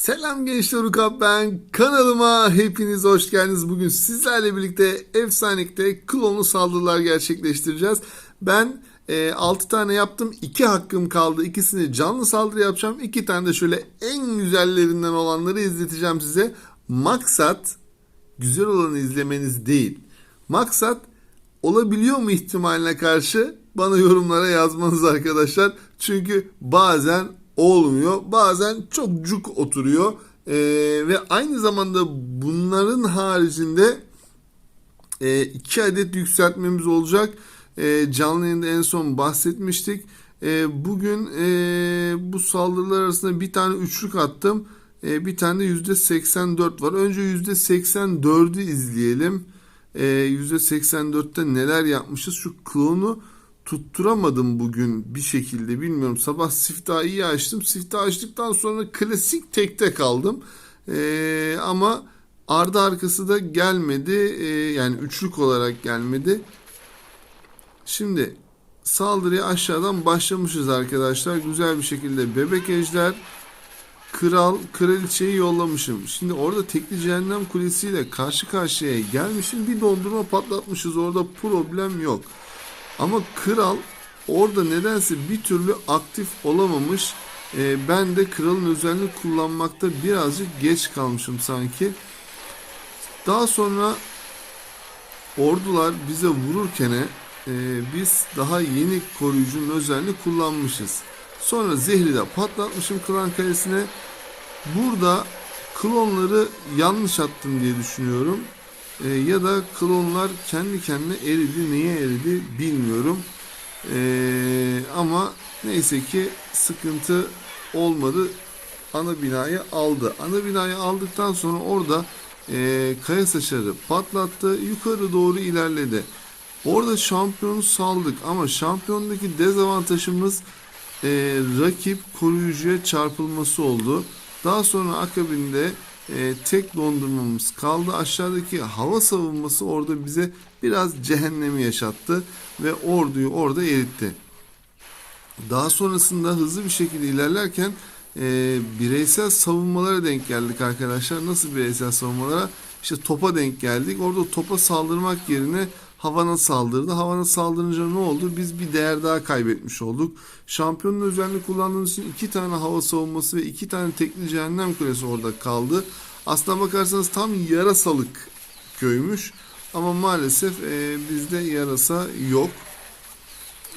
Selam gençler Ukap ben. Kanalıma hepiniz hoş geldiniz. Bugün sizlerle birlikte Efsanelik'te klonlu saldırılar gerçekleştireceğiz. Ben e, 6 tane yaptım. 2 hakkım kaldı. İkisini canlı saldırı yapacağım. 2 tane de şöyle en güzellerinden olanları izleteceğim size. Maksat güzel olanı izlemeniz değil. Maksat olabiliyor mu ihtimaline karşı bana yorumlara yazmanız arkadaşlar. Çünkü bazen olmuyor. Bazen çok cuk oturuyor. Ee, ve aynı zamanda bunların haricinde e, iki adet yükseltmemiz olacak. E, canlı yayında en son bahsetmiştik. E, bugün e, bu saldırılar arasında bir tane üçlük attım. E, bir tane de %84 var. Önce %84'ü izleyelim. E, %84'te neler yapmışız? Şu klonu tutturamadım bugün bir şekilde bilmiyorum. Sabah siftahı iyi açtım. Siftahı açtıktan sonra klasik tekte kaldım. Ee, ama ardı arkası da gelmedi. Ee, yani üçlük olarak gelmedi. Şimdi saldırıya aşağıdan başlamışız arkadaşlar. Güzel bir şekilde bebek ejder kral kraliçeyi yollamışım. Şimdi orada tekli cehennem kulesiyle karşı karşıya gelmişim. Bir dondurma patlatmışız. Orada problem yok. Ama kral orada nedense bir türlü aktif olamamış. Ee, ben de kralın özelliğini kullanmakta birazcık geç kalmışım sanki. Daha sonra ordular bize vururken e, biz daha yeni koruyucunun özelliğini kullanmışız. Sonra zehri de patlatmışım klan kalesine. Burada klonları yanlış attım diye düşünüyorum. E, ya da klonlar kendi kendine eridi. Neye eridi bilmiyorum. E, ama neyse ki sıkıntı olmadı. Ana binayı aldı. Ana binayı aldıktan sonra orada e, kaya saçları patlattı. Yukarı doğru ilerledi. Orada şampiyonu saldık ama şampiyondaki dezavantajımız e, rakip koruyucuya çarpılması oldu. Daha sonra akabinde e, tek dondurmamız kaldı. Aşağıdaki hava savunması orada bize biraz cehennemi yaşattı ve orduyu orada eritti. Daha sonrasında hızlı bir şekilde ilerlerken e, bireysel savunmalara denk geldik arkadaşlar. Nasıl bireysel savunmalara? İşte topa denk geldik. Orada topa saldırmak yerine havana saldırdı. Havana saldırınca ne oldu? Biz bir değer daha kaybetmiş olduk. Şampiyonun özelliğini kullandığımız için iki tane hava savunması ve iki tane tekli cehennem kulesi orada kaldı. Aslına bakarsanız tam yarasalık köymüş. Ama maalesef e, bizde yarasa yok.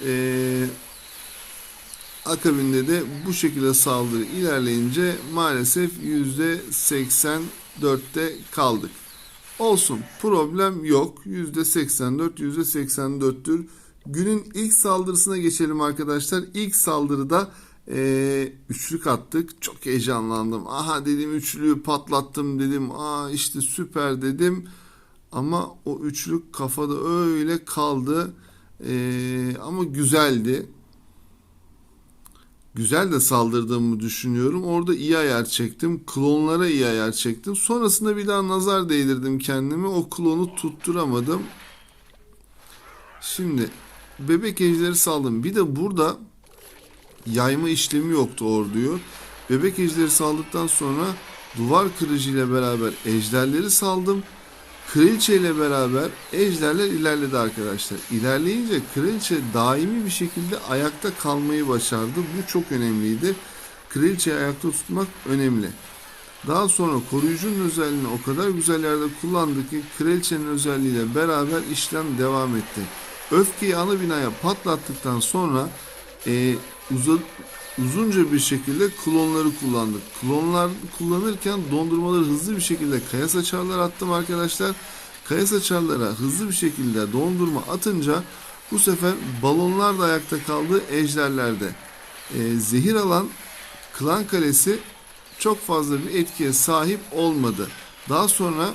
E, akabinde de bu şekilde saldırı ilerleyince maalesef %84'te kaldık. Olsun problem yok. %84 %84'tür. Günün ilk saldırısına geçelim arkadaşlar. İlk saldırıda e, üçlük attık. Çok heyecanlandım. Aha dedim üçlüyü patlattım dedim. Aa işte süper dedim. Ama o üçlük kafada öyle kaldı. E, ama güzeldi. Güzel de saldırdığımı düşünüyorum. Orada iyi ayar çektim. Klonlara iyi ayar çektim. Sonrasında bir daha nazar değdirdim kendimi. O klonu tutturamadım. Şimdi bebek ejderi saldım. Bir de burada yayma işlemi yoktu orduyu. Bebek ejderi saldıktan sonra duvar kırıcı ile beraber ejderleri saldım. Kraliçe ile beraber ejderler ilerledi arkadaşlar. İlerleyince kraliçe daimi bir şekilde ayakta kalmayı başardı. Bu çok önemliydi. Kraliçeyi ayakta tutmak önemli. Daha sonra koruyucunun özelliğini o kadar güzel yerde kullandı ki kraliçenin özelliğiyle beraber işlem devam etti. Öfkeyi ana binaya patlattıktan sonra e, uzun, uzunca bir şekilde klonları kullandık. Klonlar kullanırken dondurmaları hızlı bir şekilde kaya saçarlar attım arkadaşlar. Kaya saçarlara hızlı bir şekilde dondurma atınca bu sefer balonlar da ayakta kaldı ejderlerde. E, zehir alan klan kalesi çok fazla bir etkiye sahip olmadı. Daha sonra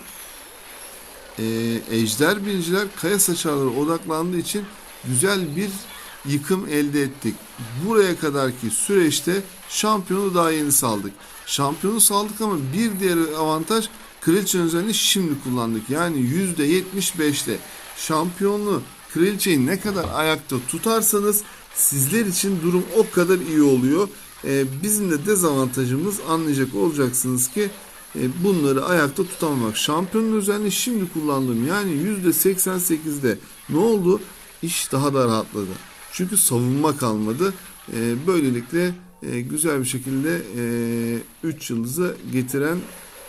e, ejder biniciler kaya saçarlara odaklandığı için güzel bir yıkım elde ettik. Buraya kadarki süreçte şampiyonu daha yeni saldık. Şampiyonu saldık ama bir diğer avantaj kraliçe özelliğini şimdi kullandık. Yani %75'te şampiyonlu kraliçeyi ne kadar ayakta tutarsanız sizler için durum o kadar iyi oluyor. E, bizim de dezavantajımız anlayacak olacaksınız ki e, bunları ayakta tutamamak. Şampiyonun özelliğini şimdi kullandım. Yani %88'de ne oldu? İş daha da rahatladı. Çünkü savunma kalmadı. E, böylelikle e, güzel bir şekilde 3 yıldızı getiren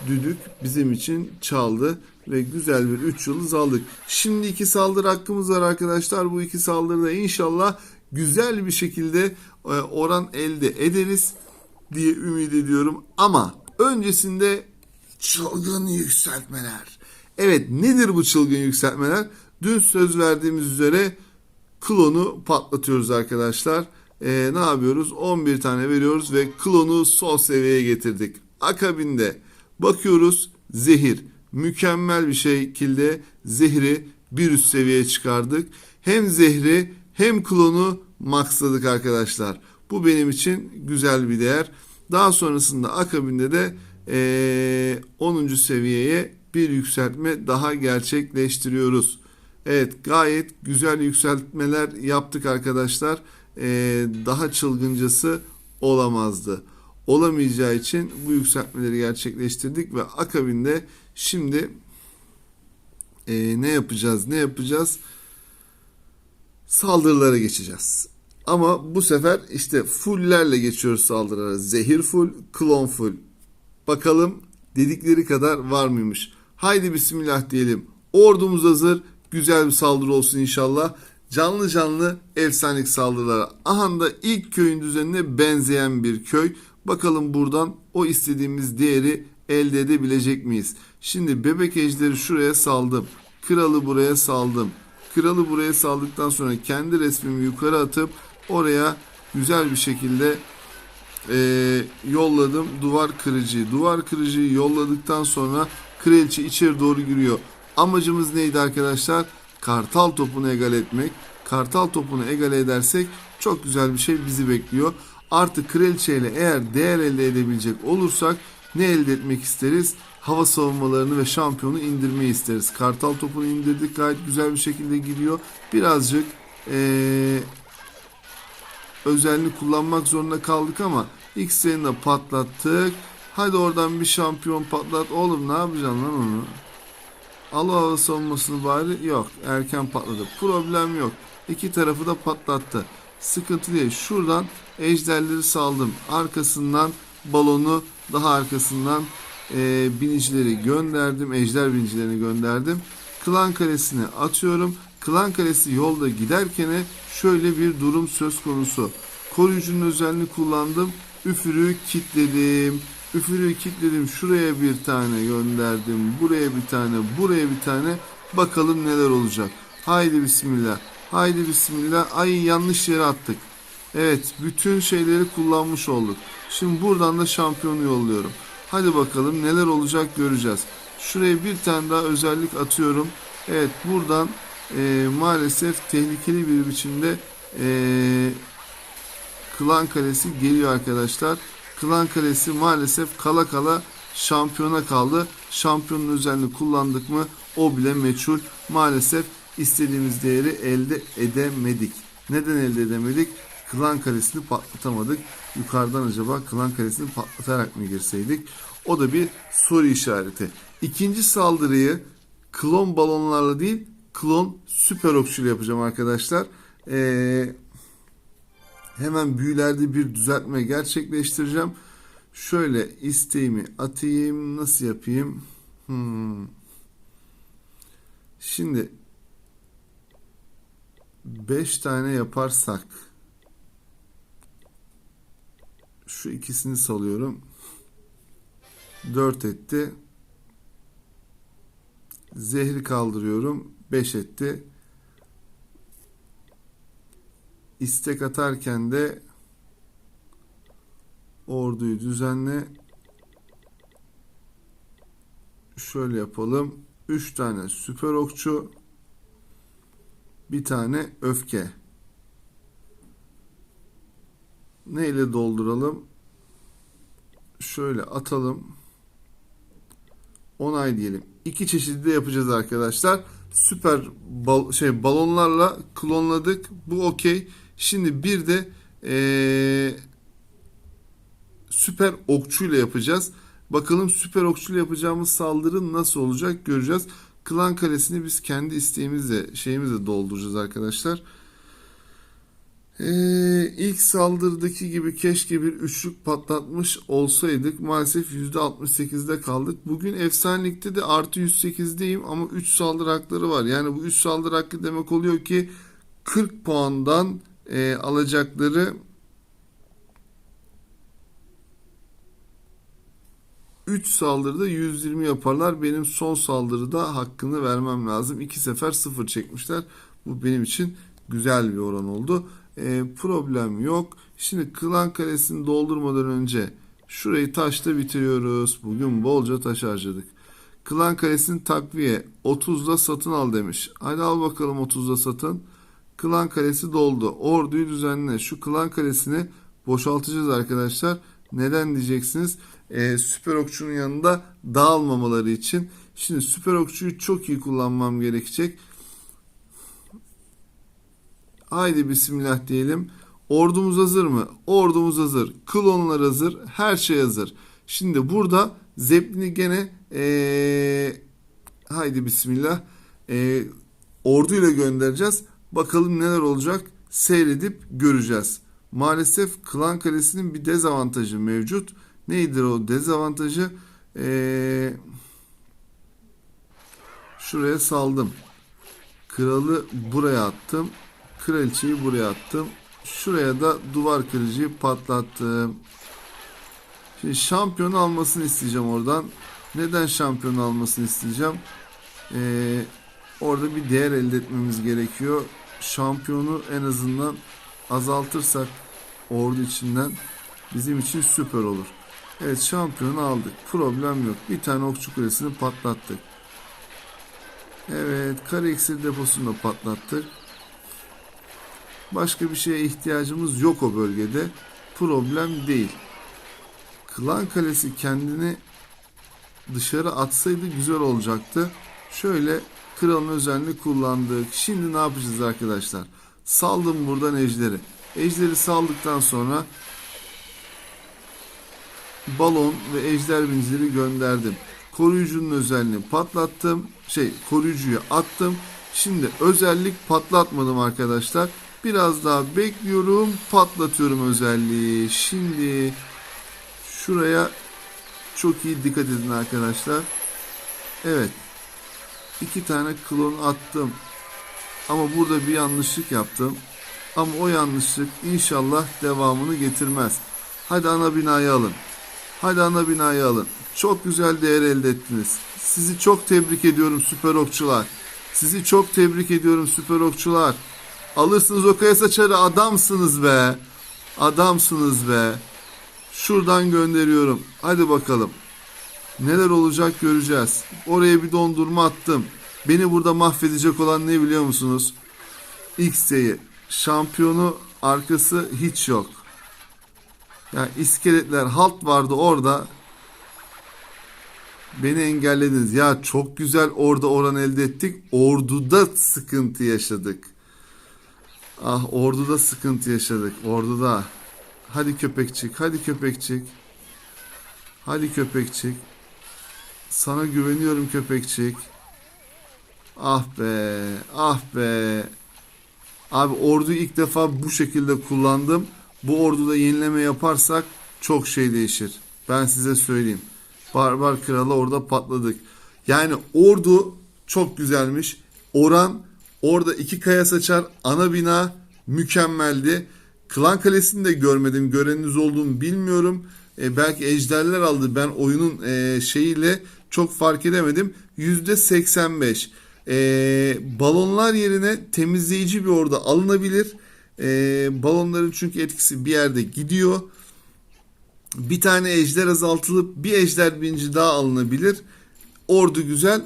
düdük bizim için çaldı ve güzel bir 3 yıldız aldık. Şimdi iki saldırı hakkımız var arkadaşlar. Bu iki saldırıda inşallah güzel bir şekilde e, oran elde ederiz diye ümit ediyorum. Ama öncesinde çılgın yükseltmeler. Evet nedir bu çılgın yükseltmeler? Dün söz verdiğimiz üzere klonu patlatıyoruz arkadaşlar. Ee, ne yapıyoruz? 11 tane veriyoruz ve klonu son seviyeye getirdik. Akabinde bakıyoruz zehir. Mükemmel bir şekilde zehri bir üst seviyeye çıkardık. Hem zehri hem klonu maxladık arkadaşlar. Bu benim için güzel bir değer. Daha sonrasında akabinde de ee, 10. seviyeye bir yükseltme daha gerçekleştiriyoruz. Evet gayet güzel yükseltmeler yaptık arkadaşlar. Ee, daha çılgıncası olamazdı. Olamayacağı için bu yükseltmeleri gerçekleştirdik ve akabinde şimdi e, ne yapacağız ne yapacağız saldırılara geçeceğiz. Ama bu sefer işte fulllerle geçiyoruz saldırılara. Zehir full, klon full. Bakalım dedikleri kadar var mıymış? Haydi bismillah diyelim. Ordumuz hazır. Güzel bir saldırı olsun inşallah. Canlı canlı efsanelik saldırılara. Aha da ilk köyün düzenine benzeyen bir köy. Bakalım buradan o istediğimiz değeri elde edebilecek miyiz? Şimdi bebek ejderi şuraya saldım. Kralı buraya saldım. Kralı buraya saldıktan sonra kendi resmimi yukarı atıp oraya güzel bir şekilde e, yolladım duvar kırıcıyı. Duvar kırıcıyı yolladıktan sonra kraliçe içeri doğru giriyor. Amacımız neydi arkadaşlar? Kartal topunu egal etmek. Kartal topunu egal edersek çok güzel bir şey bizi bekliyor. Artık kraliçe ile eğer değer elde edebilecek olursak ne elde etmek isteriz? Hava savunmalarını ve şampiyonu indirmeyi isteriz. Kartal topunu indirdik gayet güzel bir şekilde gidiyor. Birazcık ee, özelliğini kullanmak zorunda kaldık ama X'lerini de patlattık. Hadi oradan bir şampiyon patlat. Oğlum ne yapacaksın lan onu? Al hava savunmasını bari. Yok. Erken patladı. Problem yok. İki tarafı da patlattı. Sıkıntı değil. Şuradan ejderleri saldım. Arkasından balonu daha arkasından e, binicileri gönderdim. Ejder binicilerini gönderdim. Klan kalesine atıyorum. Klan kalesi yolda giderken şöyle bir durum söz konusu. Koruyucunun özelliğini kullandım. Üfürüğü kilitledim. Üfürüğü kilitledim. Şuraya bir tane gönderdim. Buraya bir tane, buraya bir tane. Bakalım neler olacak. Haydi bismillah. Haydi bismillah. Ay yanlış yere attık. Evet, bütün şeyleri kullanmış olduk. Şimdi buradan da şampiyonu yolluyorum. Hadi bakalım neler olacak göreceğiz. Şuraya bir tane daha özellik atıyorum. Evet, buradan e, maalesef tehlikeli bir biçimde e, Klan Kalesi geliyor arkadaşlar. Klan Kalesi maalesef kala kala şampiyona kaldı. Şampiyonun özelliğini kullandık mı o bile meçhul. Maalesef istediğimiz değeri elde edemedik. Neden elde edemedik? Klan Kalesi'ni patlatamadık. Yukarıdan acaba Klan Kalesi'ni patlatarak mı girseydik? O da bir soru işareti. İkinci saldırıyı klon balonlarla değil klon süper okçuyla yapacağım arkadaşlar. Eee hemen büyülerde bir düzeltme gerçekleştireceğim. Şöyle isteğimi atayım. Nasıl yapayım? Hmm. Şimdi 5 tane yaparsak şu ikisini salıyorum. 4 etti. Zehri kaldırıyorum. 5 etti istek atarken de orduyu düzenle. Şöyle yapalım. 3 tane süper okçu bir tane öfke. Ne ile dolduralım? Şöyle atalım. Onay diyelim. İki çeşidi de yapacağız arkadaşlar. Süper bal şey balonlarla klonladık. Bu okey Şimdi bir de ee, süper okçuyla yapacağız. Bakalım süper okçuyla yapacağımız saldırı nasıl olacak göreceğiz. Klan kalesini biz kendi isteğimizle şeyimizle dolduracağız arkadaşlar. Ee, ilk saldırıdaki gibi keşke bir üçlük patlatmış olsaydık. Maalesef %68'de kaldık. Bugün efsanelikte de artı 108'deyim ama 3 saldırı hakları var. Yani bu 3 saldırı hakkı demek oluyor ki 40 puandan e, alacakları 3 saldırıda 120 yaparlar. Benim son saldırıda hakkını vermem lazım. 2 sefer 0 çekmişler. Bu benim için güzel bir oran oldu. E, problem yok. Şimdi klan kalesini doldurmadan önce şurayı taşla bitiriyoruz. Bugün bolca taş harcadık. Klan kalesini takviye 30'da satın al demiş. Hadi al bakalım 30'da satın. Klan kalesi doldu. Orduyu düzenle. Şu klan kalesini boşaltacağız arkadaşlar. Neden diyeceksiniz? Ee, süper okçunun yanında dağılmamaları için. Şimdi süper okçuyu çok iyi kullanmam gerekecek. Haydi bismillah diyelim. Ordumuz hazır mı? Ordumuz hazır. Klonlar hazır. Her şey hazır. Şimdi burada Zeppelin'i gene ee, haydi bismillah ee, orduyla göndereceğiz. Bakalım neler olacak seyredip göreceğiz. Maalesef Klan Kalesi'nin bir dezavantajı mevcut. Neydir o dezavantajı? Ee, şuraya saldım. Kralı buraya attım. Kraliçeyi buraya attım. Şuraya da duvar kırıcıyı patlattım. Şimdi şampiyon almasını isteyeceğim oradan. Neden şampiyon almasını isteyeceğim? Ee, orada bir değer elde etmemiz gerekiyor. Şampiyonu en azından azaltırsak ordu içinden bizim için süper olur. Evet şampiyonu aldık. Problem yok. Bir tane okçu kulesini patlattık. Evet kare iksir deposunu da patlattık. Başka bir şeye ihtiyacımız yok o bölgede. Problem değil. Klan kalesi kendini dışarı atsaydı güzel olacaktı. Şöyle kralın özelliğini kullandık. Şimdi ne yapacağız arkadaşlar? Saldım buradan ejderi. Ejderi saldıktan sonra balon ve ejder bincileri gönderdim. Koruyucunun özelliğini patlattım. Şey koruyucuyu attım. Şimdi özellik patlatmadım arkadaşlar. Biraz daha bekliyorum. Patlatıyorum özelliği. Şimdi şuraya çok iyi dikkat edin arkadaşlar. Evet. İki tane klon attım. Ama burada bir yanlışlık yaptım. Ama o yanlışlık inşallah devamını getirmez. Hadi ana binayı alın. Hadi ana binayı alın. Çok güzel değer elde ettiniz. Sizi çok tebrik ediyorum süper okçular. Sizi çok tebrik ediyorum süper okçular. Alırsınız o kaya saçarı adamsınız be. Adamsınız be. Şuradan gönderiyorum. Hadi bakalım. Neler olacak göreceğiz. Oraya bir dondurma attım. Beni burada mahvedecek olan ne biliyor musunuz? X'teyi. Şampiyonu arkası hiç yok. Yani iskeletler halt vardı orada. Beni engellediniz. Ya çok güzel orada oran elde ettik. Orduda sıkıntı yaşadık. Ah orduda sıkıntı yaşadık. Orduda. Hadi köpekçik. Hadi köpekçik. Hadi köpekçik. Sana güveniyorum köpekçik. Ah be. Ah be. Abi orduyu ilk defa bu şekilde kullandım. Bu orduda yenileme yaparsak çok şey değişir. Ben size söyleyeyim. Barbar kralı orada patladık. Yani ordu çok güzelmiş. Oran orada iki kaya saçar ana bina mükemmeldi. Klan Kalesi'ni de görmedim. Göreniniz olduğunu bilmiyorum. E, belki ejderler aldı. Ben oyunun e, şeyiyle çok fark edemedim. Yüzde 85. E, balonlar yerine temizleyici bir orada alınabilir. E, balonların çünkü etkisi bir yerde gidiyor. Bir tane ejder azaltılıp bir ejder binci daha alınabilir. Ordu güzel.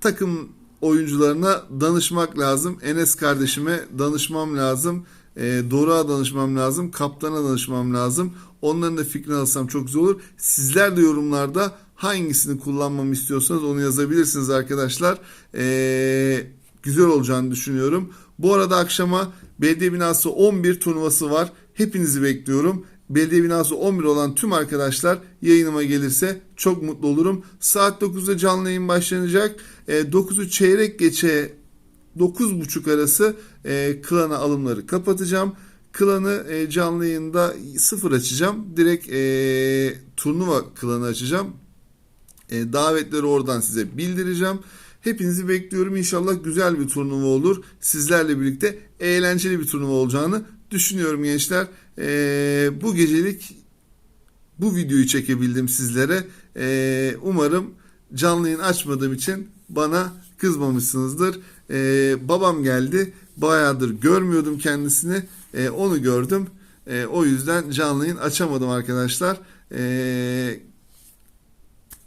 Takım oyuncularına danışmak lazım. Enes kardeşime danışmam lazım. E, Doruk'a danışmam lazım. Kaptana danışmam lazım. Onların da fikrini alsam çok güzel olur. Sizler de yorumlarda hangisini kullanmamı istiyorsanız onu yazabilirsiniz arkadaşlar. E, güzel olacağını düşünüyorum. Bu arada akşama BD binası 11 turnuvası var. Hepinizi bekliyorum. belediye binası 11 olan tüm arkadaşlar yayınıma gelirse çok mutlu olurum. Saat 9'da canlı yayın başlanacak. E, 9'u çeyrek geçe 9.30 arası e, klana alımları kapatacağım. Klanı e, canlı yayında sıfır açacağım. Direkt e, turnuva klanı açacağım. E, davetleri oradan size bildireceğim. Hepinizi bekliyorum. İnşallah güzel bir turnuva olur. Sizlerle birlikte eğlenceli bir turnuva olacağını düşünüyorum gençler. E, bu gecelik bu videoyu çekebildim sizlere. E, umarım canlı yayın açmadığım için bana kızmamışsınızdır. E, babam geldi. Bayağıdır görmüyordum kendisini. E, onu gördüm. E, o yüzden canlı yayın açamadım arkadaşlar. E,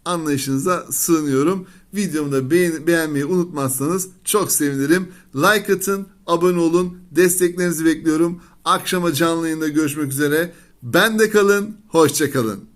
anlayışınıza sığınıyorum. Videomu da beğen- beğenmeyi unutmazsanız çok sevinirim. Like atın, abone olun, desteklerinizi bekliyorum. Akşama canlı yayında görüşmek üzere. Ben de kalın, hoşça kalın.